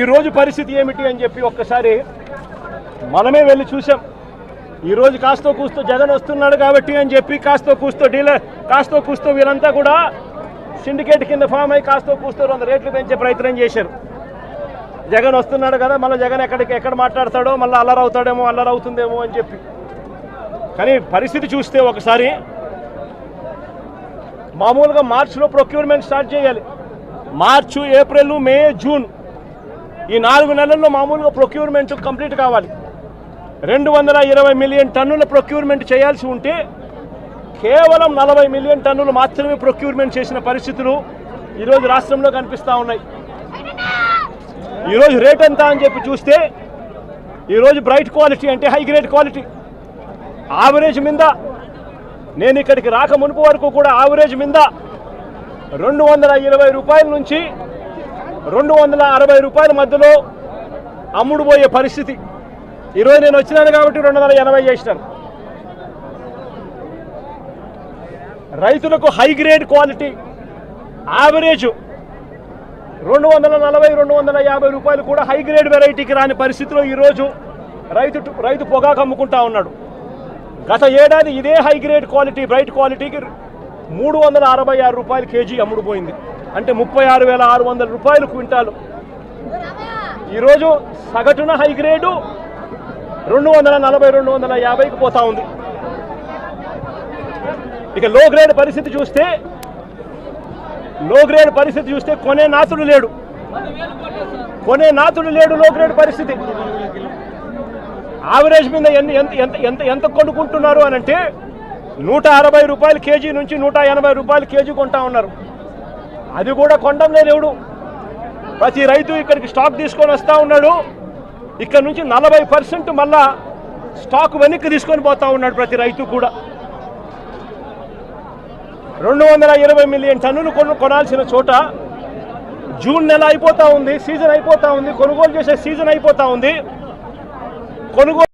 ఈరోజు పరిస్థితి ఏమిటి అని చెప్పి ఒక్కసారి మనమే వెళ్ళి చూసాం ఈరోజు కాస్తో కూస్తో జగన్ వస్తున్నాడు కాబట్టి అని చెప్పి కాస్తో కూస్తో డీలర్ కాస్తో కూస్తో వీరంతా కూడా సిండికేట్ కింద ఫామ్ అయి కాస్తో కూస్తో వంద రేట్లు పెంచే ప్రయత్నం చేశారు. జగన్ వస్తున్నాడు కదా మళ్ళీ జగన్ ఎక్కడికి ఎక్కడ మాట్లాడతాడో మళ్ళీ అల్లరి అవుతాడేమో అల్లరి అవుతుందేమో అని చెప్పి. కానీ పరిస్థితి చూస్తే ఒకసారి మామూలుగా మార్చిలో ప్రొక్యూర్మెంట్ స్టార్ట్ చేయాలి. మార్చు ఏప్రిల్ మే జూన్ ఈ నాలుగు నెలల్లో మామూలుగా ప్రొక్యూర్మెంట్ కంప్లీట్ కావాలి. రెండు వందల ఇరవై మిలియన్ టన్నుల ప్రొక్యూర్మెంట్ చేయాల్సి ఉంటే కేవలం నలభై మిలియన్ టన్నులు మాత్రమే ప్రొక్యూర్మెంట్ చేసిన పరిస్థితులు ఈరోజు రాష్ట్రంలో కనిపిస్తూ ఉన్నాయి. ఈరోజు రేట్ ఎంత అని చెప్పి చూస్తే ఈరోజు బ్రైట్ క్వాలిటీ అంటే హై గ్రేడ్ క్వాలిటీ ఆవరేజ్ మీద. నేను ఇక్కడికి రాక మునుపు వరకు కూడా ఆవరేజ్ మీద. రెండు వందల ఇరవై రూపాయల నుంచి రెండు వందల అరవై రూపాయల మధ్యలో అమ్ముడు పోయే పరిస్థితి. ఈరోజు నేను వచ్చినాను కాబట్టి రెండు వందల ఎనభై చేసినాను. రైతులకు హై గ్రేడ్ క్వాలిటీ యావరేజ్ రెండు వందల నలభై రెండు వందల యాభై రూపాయలు కూడా హై గ్రేడ్ వెరైటీకి రాని పరిస్థితిలో ఈరోజు రైతు రైతు పొగాకు అమ్ముకుంటా ఉన్నాడు. గత ఏడాది ఇదే హై గ్రేడ్ క్వాలిటీ బ్రైట్ క్వాలిటీకి మూడు వందల అరవై ఆరు రూపాయలు కేజీ అమ్ముడుపోయింది. అంటే ముప్పై ఆరు వేల ఆరు వందల రూపాయలు క్వింటాలు. ఈరోజు సగటున హైగ్రేడు రెండు వందల నలభై రెండు వందల యాభైకి పోతా ఉంది. ఇక లో గ్రేడ్ పరిస్థితి చూస్తే లో గ్రేడ్ పరిస్థితి చూస్తే కొనే నాతుడు లేడు. కొనే నాతుడు లేడు లో గ్రేడ్ పరిస్థితి. ఆవరేజ్ మీద ఎన్ని ఎంత ఎంత ఎంత ఎంత కొనుక్కుంటున్నారు అని అంటే నూట అరవై రూపాయలు కేజీ నుంచి నూట ఎనభై రూపాయలు కేజీ కొంటా ఉన్నారు. అది కూడా కొండం లేదు ఎవడు. ప్రతి రైతు ఇక్కడికి స్టాక్ తీసుకొని వస్తూ ఉన్నాడు. ఇక్కడ నుంచి నలభై పర్సెంట్ మళ్ళా స్టాక్ వెనక్కి తీసుకొని పోతా ఉన్నాడు ప్రతి రైతు కూడా. రెండు వందల ఇరవై మిలియన్ టన్నులు కొను కొనాల్సిన చోట జూన్ నెల అయిపోతూ ఉంది సీజన్ అయిపోతూ ఉంది కొనుగోలు చేసే సీజన్ అయిపోతూ ఉంది. కొనుగోలు